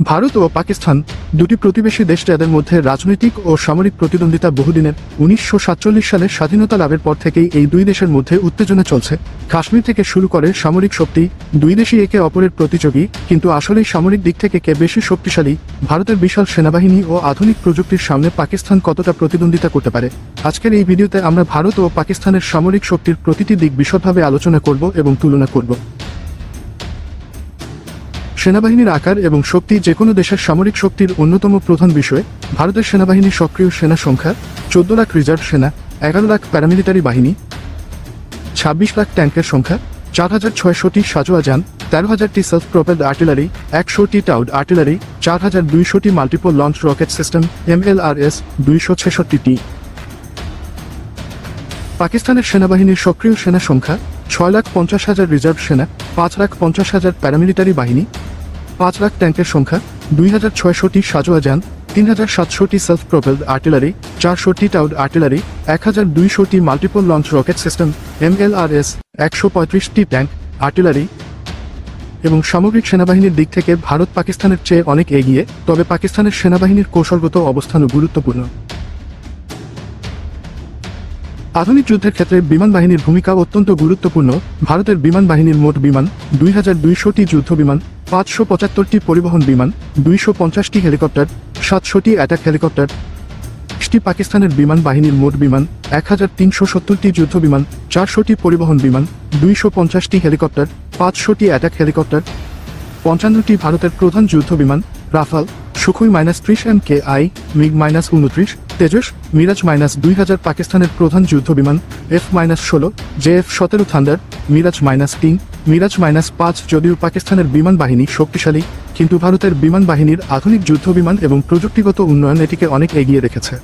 ভারত ও পাকিস্তান দুটি প্রতিবেশী দেশ যাদের মধ্যে রাজনৈতিক ও সামরিক প্রতিদ্বন্দ্বিতা বহুদিনের উনিশশো সাতচল্লিশ সালে স্বাধীনতা লাভের পর থেকেই এই দুই দেশের মধ্যে উত্তেজনা চলছে। কাশ্মীর থেকে শুরু করে সামরিক শক্তি দুই দেশই একে অপরের প্রতিযোগী, কিন্তু আসলেই সামরিক দিক থেকে কে বেশি শক্তিশালী, ভারতের বিশাল সেনাবাহিনী ও আধুনিক প্রযুক্তির সামনে পাকিস্তান কতটা প্রতিদ্বন্দ্বিতা করতে পারে? আজকের এই ভিডিওতে আমরা ভারত ও পাকিস্তানের সামরিক শক্তির প্রতিটি দিক বিশদভাবে আলোচনা করব এবং তুলনা করব। সেনাবাহিনীর আকার এবং শক্তি যে কোনো দেশের সামরিক শক্তির অন্যতম প্রধান বিষয়, ভারতের সেনাবাহিনীর সক্রিয় সেনা সংখ্যা, চোদ্দ লাখ রিজার্ভ সেনা, এগারো লাখ প্যারামিলিটারি বাহিনী, ছাব্বিশ লাখ ট্যাঙ্কের সংখ্যা, চার হাজার ছয়শটি সাজোয়া যান, তেরো হাজারটি সেলফ প্রপেড আর্টিলারি একশোটি টাউড আর্টিলারি চার হাজার দুইশোটি multiple launch rocket system MLRS দুইশো ছেষট্টিটি পাকিস্তানের সেনাবাহিনীর সক্রিয় সেনা সংখ্যা, ছয় লাখ পঞ্চাশ হাজার রিজার্ভ সেনা, পাঁচ লাখ পঞ্চাশ হাজার প্যারামিলিটারি বাহিনী পাঁচ লাখ ট্যাঙ্কের সংখ্যা, দুই হাজার ছয়শটি সাজোয়া যান, তিন হাজার সাতশোটি সেলফ প্রপেলড আর্টিলারি চারশোটি টাউড আর্টিলারি এক হাজার দুইশোটি multiple launch rocket system MLRS একশো পঁয়ত্রিশটি ট্যাঙ্ক আর্টিলারি এবং সামগ্রিক সেনাবাহিনীর দিক থেকে ভারত পাকিস্তানের চেয়ে অনেক এগিয়ে, তবে পাকিস্তানের সেনাবাহিনীর কৌশলগত অবস্থানও গুরুত্বপূর্ণ। আধুনিক যুদ্ধের ক্ষেত্রে বিমান বাহিনীর ভূমিকা অত্যন্ত গুরুত্বপূর্ণ। ভারতের বিমান বাহিনীর মোট বিমান, দুই হাজার দুইশোটি যুদ্ধ বিমান পাঁচশো পঁচাত্তরটি পরিবহন বিমান, দুইশো পঞ্চাশটি হেলিকপ্টার, সাতশোটি অ্যাটাক হেলিকপ্টার। টি পাকিস্তানের বিমান বাহিনীর মোট বিমান, এক হাজার তিনশো সত্তরটি যুদ্ধ বিমান, চারশোটি পরিবহন বিমান, দুইশো পঞ্চাশটি হেলিকপ্টার, পাঁচশোটি অ্যাটাক হেলিকপ্টার। পঞ্চান্নটি ভারতের প্রধান যুদ্ধ বিমান, রাফাল। সুখুই মাইনাস ত্রিশ M K I, MiG minus উনত্রিশ, তেজস, মিরাজ মাইনাস দুই হাজার পাকিস্তানের প্রধান যুদ্ধ বিমান, এফ মাইনাস ষোলো, জে এফ সতেরো থান্ডার, মিরাজ মাইনাস তিন, মিরাজ মাইনাস পাঁচ যদিও পাকিস্তানের বিমান বাহিনী শক্তিশালী, কিন্তু ভারতের বিমান বাহিনীর আধুনিক যুদ্ধ বিমান এবং প্রযুক্তিগত উন্নয়ন এটিকে অনেক এগিয়ে রেখেছে।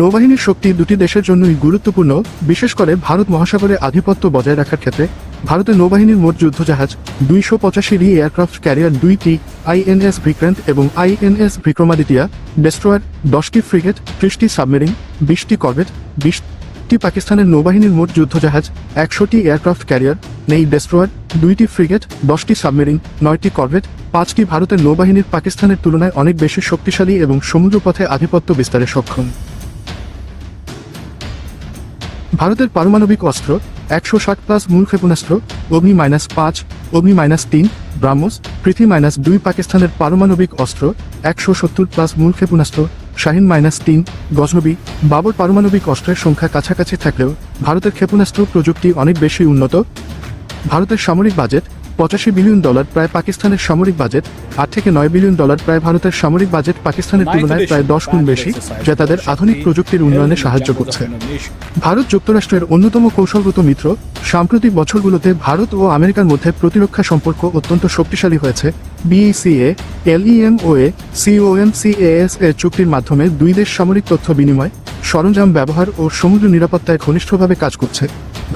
নৌবাহিনীর শক্তি দুটি দেশের জন্যই গুরুত্বপূর্ণ, বিশেষ করে ভারত মহাসাগরে আধিপত্য বজায় রাখার ক্ষেত্রে। ভারতের নৌবাহিনীর মোট যুদ্ধজাহাজ দুইশো পঁচাশি রি এয়ারক্রাফট ক্যারিয়ার দুইটি আইএনএস ভিক্রান্ত এবং আইএনএস বিক্রমাদিতিয়া ডেস্ট্রয়ার দশটি ফ্রিগেট, ত্রিশটি সাবমেরিন, বিশটি করভেট, বিশটি পাকিস্তানের নৌবাহিনীর মোট যুদ্ধজাহাজ একশোটি এয়ারক্রাফট ক্যারিয়ার, নেই ডেস্ট্রয়ার, দুইটি ফ্রিগেট, দশটি সাবমেরিন, নয়টি করভেট, পাঁচটি ভারতের নৌবাহিনীর পাকিস্তানের তুলনায় অনেক বেশি শক্তিশালী এবং সমুদ্রপথে আধিপত্য বিস্তারে সক্ষম। ভারতের পারমাণবিক অস্ত্র, একশো ষাট প্লাস মূল ক্ষেপণাস্ত্র, অগ্নি মাইনাস পাঁচ, অগ্নি মাইনাস তিন, ব্রাহ্মস, পৃথিবী মাইনাস দুই পাকিস্তানের পারমাণবিক অস্ত্র, একশো সত্তর প্লাস মূল ক্ষেপণাস্ত্র, শাহিন মাইনাস তিন, গজনবী, বাবর পারমাণবিক অস্ত্রের সংখ্যা কাছাকাছি থাকলেও ভারতের ক্ষেপণাস্ত্র প্রযুক্তি অনেক বেশি উন্নত। ভারতের সামরিক বাজেট পঁচাশি বিলিয়ন ডলার প্রায় পাকিস্তানের সামরিক বাজেট আট থেকে নয় বিলিয়ন ডলার প্রায় ভারতের সামরিক বাজেট পাকিস্তানের তুলনায় প্রায় দশ গুণ বেশি যা তাদের আধুনিক প্রযুক্তির উন্নয়নে সাহায্য করছে। ভারত যুক্তরাষ্ট্রের অন্যতম কৌশলগত মিত্র। সাম্প্রতিক বছরগুলোতে ভারত ও আমেরিকার মধ্যে প্রতিরক্ষা সম্পর্ক অত্যন্ত শক্তিশালী হয়েছে। বিইসিএ এলইএমওএ সিওএমসিএএস এর চুক্তির মাধ্যমে দুই দেশ সামরিক তথ্য বিনিময় সরঞ্জাম ব্যবহার ও সমুদ্র নিরাপত্তায় ঘনিষ্ঠভাবে কাজ করছে।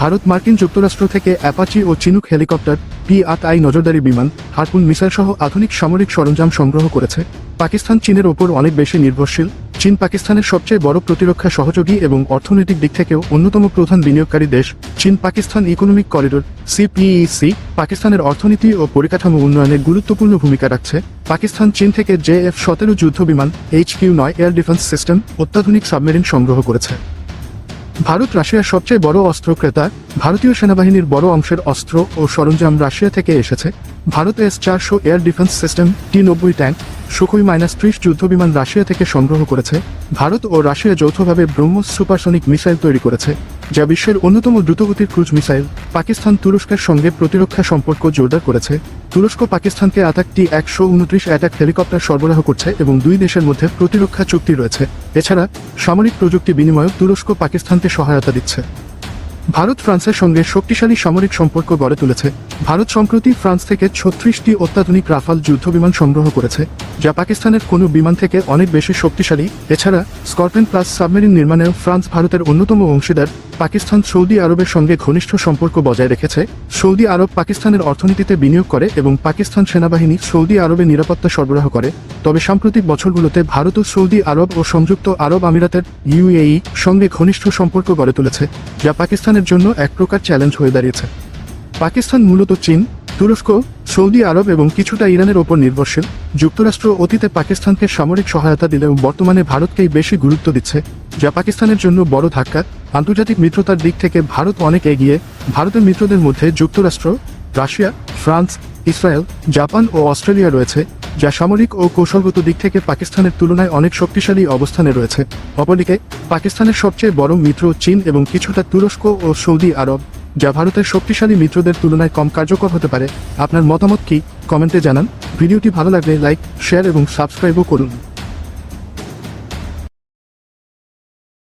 ভারত মার্কিন যুক্তরাষ্ট্র থেকে অ্যাপাচি ও চিনুক হেলিকপ্টার, পি আট আই নজরদারি বিমান, হারপুন মিসাইল সহ আধুনিক সামরিক সরঞ্জাম সংগ্রহ করেছে। পাকিস্তান চীনের ওপর অনেক বেশি নির্ভরশীল। চীন পাকিস্তানের সবচেয়ে বড় প্রতিরক্ষা সহযোগী এবং অর্থনৈতিক দিক থেকেও অন্যতম প্রধান বিনিয়োগকারী দেশ, চীন পাকিস্তান ইকোনমিক করিডোর সিপিইসি পাকিস্তানের অর্থনীতি ও পরিকাঠামো উন্নয়নে গুরুত্বপূর্ণ ভূমিকা রাখছে। পাকিস্তান চীন থেকে জে এফ সতেরো যুদ্ধ বিমান এইচ কিউ নয় এয়ার ডিফেন্স সিস্টেম অত্যাধুনিক সাবমেরিন সংগ্রহ করেছে। ভারত রাশিয়ার সবচেয়ে বড় অস্ত্র ক্রেতা, ভারতীয় সেনাবাহিনীর বড় অংশের অস্ত্র ও সরঞ্জাম রাশিয়া থেকে এসেছে। ভারত এস চারশো এয়ার ডিফেন্স সিস্টেম, টি নব্বই ট্যাঙ্ক সুখই মাইনাস ত্রিশ যুদ্ধবিমান রাশিয়া থেকে সংগ্রহ করেছে। ভারত ও রাশিয়া যৌথভাবে ব্রহ্মস সুপারসনিক মিসাইল তৈরি করেছে, যা বিশ্বের অন্যতম দ্রুতগতির ক্রুজ মিসাইল। পাকিস্তান তুরস্কের সঙ্গে প্রতিরক্ষা সম্পর্ক জোরদার করেছে। তুরস্ক পাকিস্তানকে আটাকটি একশো উনত্রিশ অ্যাটাক হেলিকপ্টার সরবরাহ করছে এবং দুই দেশের মধ্যে প্রতিরক্ষা চুক্তি রয়েছে। এছাড়া সামরিক প্রযুক্তি বিনিময়েও তুরস্ক পাকিস্তানকে সহায়তা দিচ্ছে। ভারত ফ্রান্সের সঙ্গে শক্তিশালী সামরিক সম্পর্ক গড়ে তুলেছে। ভারত সম্প্রতি ফ্রান্স থেকে ছত্রিশটি অত্যাধুনিক রাফাল যুদ্ধবিমান সংগ্রহ করেছে, যা পাকিস্তানের কোনো বিমান থেকে অনেক বেশি শক্তিশালী। এছাড়া স্করপিয়ন প্লাস সাবমেরিন নির্মাণেও ফ্রান্স ভারতের অন্যতম অংশীদার। পাকিস্তান সৌদি আরবের সঙ্গে ঘনিষ্ঠ সম্পর্ক বজায় রেখেছে। সৌদি আরব পাকিস্তানের অর্থনীতিতে বিনিয়োগ করে এবং পাকিস্তান সেনাবাহিনী সৌদি আরবে নিরাপত্তা সরবরাহ করে। তবে সাম্প্রতিক বছরগুলোতে ভারত ও সৌদি আরব ও সংযুক্ত আরব আমিরাতের ইউএই সঙ্গে ঘনিষ্ঠ সম্পর্ক গড়ে তুলেছে, যা পাকিস্তানের জন্য এক প্রকার চ্যালেঞ্জ হয়ে দাঁড়িয়েছে। পাকিস্তান মূলত চীন, তুরস্ক, সৌদি আরব এবং কিছুটা ইরানের ওপর নির্ভরশীল। যুক্তরাষ্ট্র অতীতে পাকিস্তানকে সামরিক সহায়তা দিলেও বর্তমানে ভারতকেই বেশি গুরুত্ব দিচ্ছে, যা পাকিস্তানের জন্য বড় ধাক্কা। আন্তর্জাতিক মিত্রতার দিক থেকে ভারত অনেক এগিয়ে, ভারতের মিত্রদের মধ্যে যুক্তরাষ্ট্র, রাশিয়া, ফ্রান্স, ইসরায়েল, জাপান ও অস্ট্রেলিয়া রয়েছে। যা সামরিক ও কৌশলগত দিক থেকে পাকিস্তানের তুলনায় অনেক শক্তিশালী অবস্থানে রয়েছে। অপরদিকে, পাকিস্তানের সবচেয়ে বড় মিত্র চীন এবং কিছুটা তুরস্ক ও সৌদি আরব, যা ভারতের শক্তিশালী মিত্রদের তুলনায় কম কার্যকর হতে পারে। আপনার মতামত কি? কমেন্টে জানান। ভিডিওটি ভালো লাগলে লাইক, শেয়ার এবং সাবস্ক্রাইবও করুন।